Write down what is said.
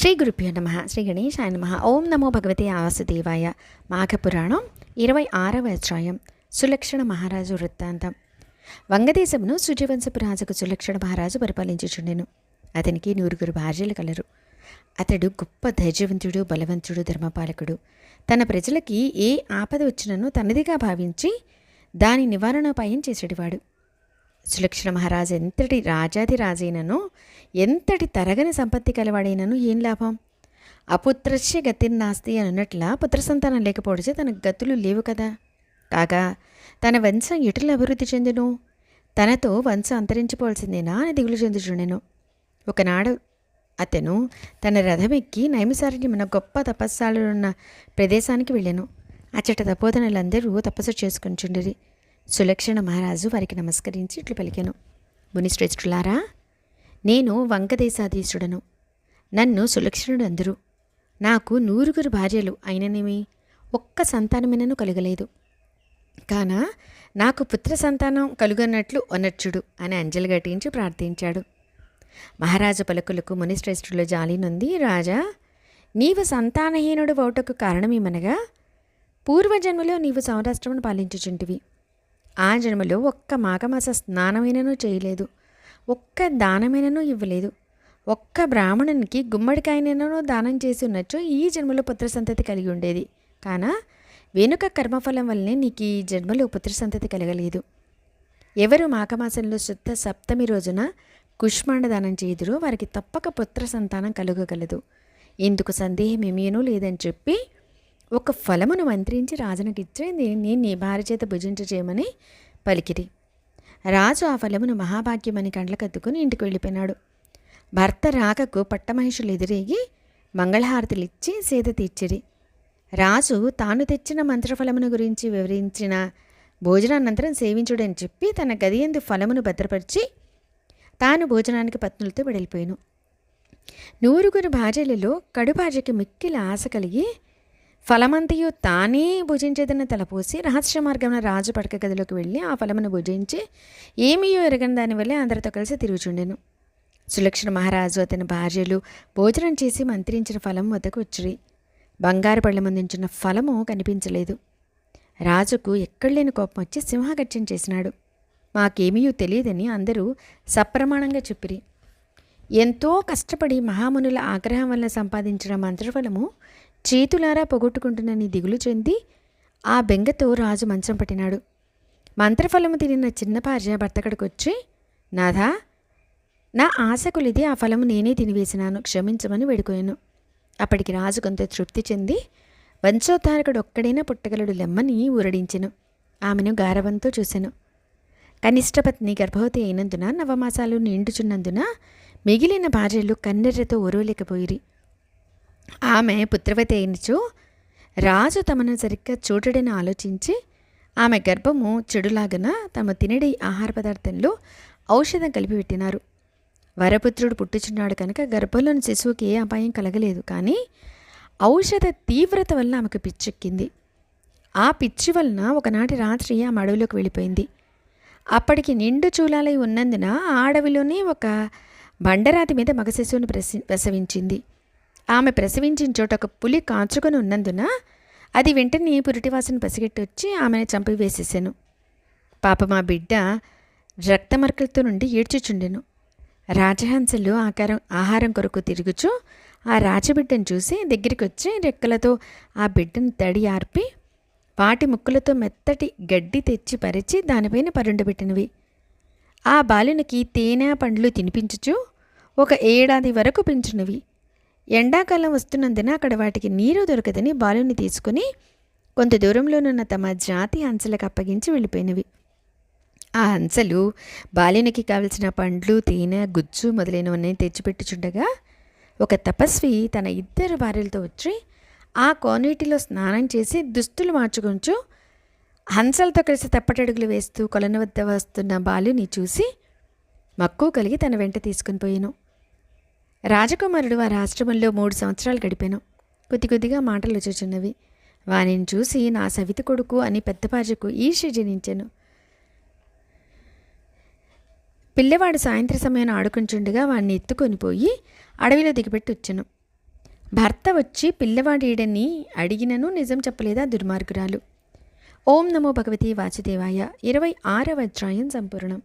శ్రీ గురుభ్యో నమ శ్రీ గణేశాయ నమ ఓం నమో భగవతి వాసుదేవాయ మాఘపురాణం ఇరవై ఆరవ అధ్యాయం సులక్షణ మహారాజు వృత్తాంతం వంగదేశమును సూర్యవంశపు రాజుకు సులక్షణ మహారాజు పరిపాలించుచుండెను। అతనికి నూరుగురు భార్యలు కలరు। అతడు గొప్ప ధైర్యవంతుడు బలవంతుడు ధర్మపాలకుడు। తన ప్రజలకి ఏ ఆపద వచ్చినను తనదిగా భావించి దాని నివారణోపాయం చేసేటివాడు। సులక్షణ మహారాజు ఎంతటి రాజాది రాజైనను ఎంతటి తరగని సంపత్తి కలవాడైనను ఏం లాభం? అపుత్రస్య గతిర్నాస్తి అని అన్నట్ల పుత్ర సంతానం తన గతులు లేవు కదా. కాగా తన వంశం ఎటుల అభివృద్ధి చెందును? తనతో వంశం అంతరించిపోవాల్సిందేనా అని దిగులు చెందుచుండెను. ఒకనాడు అతను తన రథమెక్కి నైమిసారణ్యమైన గొప్ప తపస్సాలున్న ప్రదేశానికి వెళ్ళాను. అచ్చట తపోధనులందరూ తపస్సు చేసుకుంటుండిరి సులక్షణ మహారాజు వారికి నమస్కరించి ఇట్లు పలికెను. మునిశ్రేష్ఠులారా నేను వంకదేశాధీశుడను. నన్ను సులక్షణుడు అందరూ నాకు నూరుగురు భార్యలు అయిననేమి ఒక్క సంతానమైనను కలగలేదు. కాన నాకు పుత్ర సంతానం కలుగన్నట్లు అనర్చుడు అని అంజలి ఘటించి ప్రార్థించాడు. మహారాజు పలుకులకు మునిశ్రేష్ఠులు జాలినుంది రాజా నీవు సంతానహీనుడు ఓటకు కారణమేమనగా పూర్వజన్మలో నీవు సౌరాష్ట్రమును పాలించుచుంటివి. ఆ జన్మలో ఒక్క మాఘమాస స్నానమైనను చేయలేదు. ఒక్క దానమైనను ఇవ్వలేదు. ఒక్క బ్రాహ్మణునికి గుమ్మడికాయనను దానం చేసి ఉన్నచ్చు ఈ జన్మలో పుత్ర సంతతి కలిగి ఉండేది కాన వెనుక కర్మఫలం వల్లనే నీకు ఈ జన్మలో పుత్ర సంతతి కలగలేదు. ఎవరు మాఘమాసంలో శుద్ధ సప్తమి రోజున కుష్మాండ దానం చేదురో వారికి తప్పక పుత్ర సంతానం కలుగగలదు. ఇందుకు సందేహం ఏమీనూ లేదని చెప్పి ఒక ఫలమును మంత్రించి రాజునకిచ్చి నేను నీ భార్య చేత భుజించ చేయమని పలికిరి. రాజు ఆ ఫలమును మహాభాగ్యమని కండ్లకద్దుకుని ఇంటికి వెళ్ళిపోయినాడు. భర్త రాకకు పట్టమహిషులు ఎదురేగి మంగళహారతులిచ్చి సేద తీర్చిరి. రాజు తాను తెచ్చిన మంత్రఫలమును గురించి వివరించిన భోజనానంతరం సేవించుడని చెప్పి తన గది ఎందు ఫలమును భద్రపరిచి తాను భోజనానికి పత్నులతో వెడలిపోయాను. నూరుగురు భార్యలలో కడుభార్యకి మిక్కిల ఆశ కలిగి ఫలమంతయు తానే భుజించేదని తలపోసి రహస్య మార్గమున రాజు పడక గదిలోకి వెళ్ళి ఆ ఫలమును భుజించి ఏమీయో ఎరగని దానివల్లే అందరితో కలిసి తిరుగుచుండెను. సులక్షణ మహారాజు అతని భార్యలు భోజనం చేసి మంత్రించిన ఫలం వద్దకు వచ్చిరి. బంగారు పళ్ళ ముందుంచిన ఫలము కనిపించలేదు. రాజుకు ఎక్కడలేని కోపం వచ్చి సింహగత్యం చేసినాడు. మాకేమీయూ తెలియదని అందరూ సప్రమాణంగా చెప్పిరి. ఎంతో కష్టపడి మహామునుల ఆగ్రహం వల్ల సంపాదించిన మంత్రఫలము చేతులారా పొగొట్టుకుంటున్నని దిగులు చెంది ఆ బెంగతో రాజు మంచం పట్టినాడు. మంత్రఫలము తినిన చిన్న భార్య భర్తకడికొచ్చి నాథా నా ఆశ కొలిది ఆ ఫలము నేనే తినివేసినాను క్షమించమని వేడుకోయాను అప్పటికి రాజు కొంత తృప్తి చెంది వంశోద్ధారకుడు ఒక్కడైనా పుట్టగలడు లెమ్మని ఊరడించెను. ఆమెను గారవంతో చూశాను కనిష్టపత్ని గర్భవతి అయినందున నవమాసాలు నిండుచున్నందున మిగిలిన భార్యలు కన్నెర్రతో ఒరవలేకపోయిరి. ఆమె పుత్రవతి అయినచో రాజు తమను సరిగ్గా చూడడని ఆలోచించి ఆమె గర్భము చెడులాగన తమ తినడి ఆహార పదార్థంలో ఔషధం కలిపి పెట్టినారు వరపుత్రుడు పుట్టుచున్నాడు కనుక గర్భంలోని శిశువుకి ఏ అపాయం కలగలేదు కానీ ఔషధ తీవ్రత వలన ఆమెకు పిచ్చెక్కింది. ఆ పిచ్చి వలన ఒకనాటి రాత్రి ఆ అడవిలోకి వెళ్ళిపోయింది. అప్పటికి నిండు చూలాలై ఉన్నందున ఆ అడవిలోనే ఒక బండరాతి మీద మగ శిశువుని ప్రసి ప్రసవించింది. ఆమె ప్రసవించిన చోట ఒక పులి కాచుకొని ఉన్నందున అది వెంటనే పురిటివాసన పసిగట్టి వచ్చి ఆమెను చంపివేసేసాను. పాప మా బిడ్డ రక్తమరకలతో నుండి ఏడ్చుచుండెను. రాజహంసలు ఆకారం ఆహారం కొరకు తిరుగుచు ఆ రాజబిడ్డను చూసి దగ్గరికి వచ్చి రెక్కలతో ఆ బిడ్డను తడి ఆర్పి వాటి ముక్కులతో మెత్తటి గడ్డి తెచ్చి పరిచి దానిపైన పరుండబెట్టినవి. ఆ బాలునికి తేనె పండ్లు తినిపించుచు ఒక ఏడాది వరకు పెంచినవి. ఎండాకాలం వస్తున్నందున అక్కడ వాటికి నీరు దొరకదని బాలుని తీసుకుని కొంత దూరంలోనున్న తమ జాతి హంసలకు అప్పగించి వెళ్ళిపోయినవి. ఆ హంసలు బాలునికి కావలసిన పండ్లు తేనె గుజ్జు మొదలైనవన్నీ తెచ్చిపెట్టుచుండగా ఒక తపస్వి తన ఇద్దరు భార్యలతో వచ్చి ఆ కోనేటిలో స్నానం చేసి దుస్తులు మార్చుకొంచు హంసలతో కలిసి తప్పటడుగులు వేస్తూ కొలను వద్ద వస్తున్న బాలుని చూసి మక్కువ కలిగి తన వెంట తీసుకుని పోయాను. రాజకుమారుడు వారి ఆశ్రమంలో మూడు సంవత్సరాలు గడిపాను. కొద్ది కొద్దిగా మాటలు వచ్చుచున్నవి. వానిని చూసి నా సవితి కొడుకు అని పెద్ద భార్యకు ఈర్ష్య జనించాను. పిల్లవాడు సాయంత్ర సమయం ఆడుకుంటుండగా వాడిని ఎత్తుకొని పోయి అడవిలో దిగిపెట్టి వచ్చాను. భర్త వచ్చి పిల్లవాడేడని అడిగినను నిజం చెప్పలేదా దుర్మార్గురాలు? ఓం నమో భగవతి వాసుదేవాయ. ఇరవై ఆరవ అధ్యాయం సంపూర్ణం.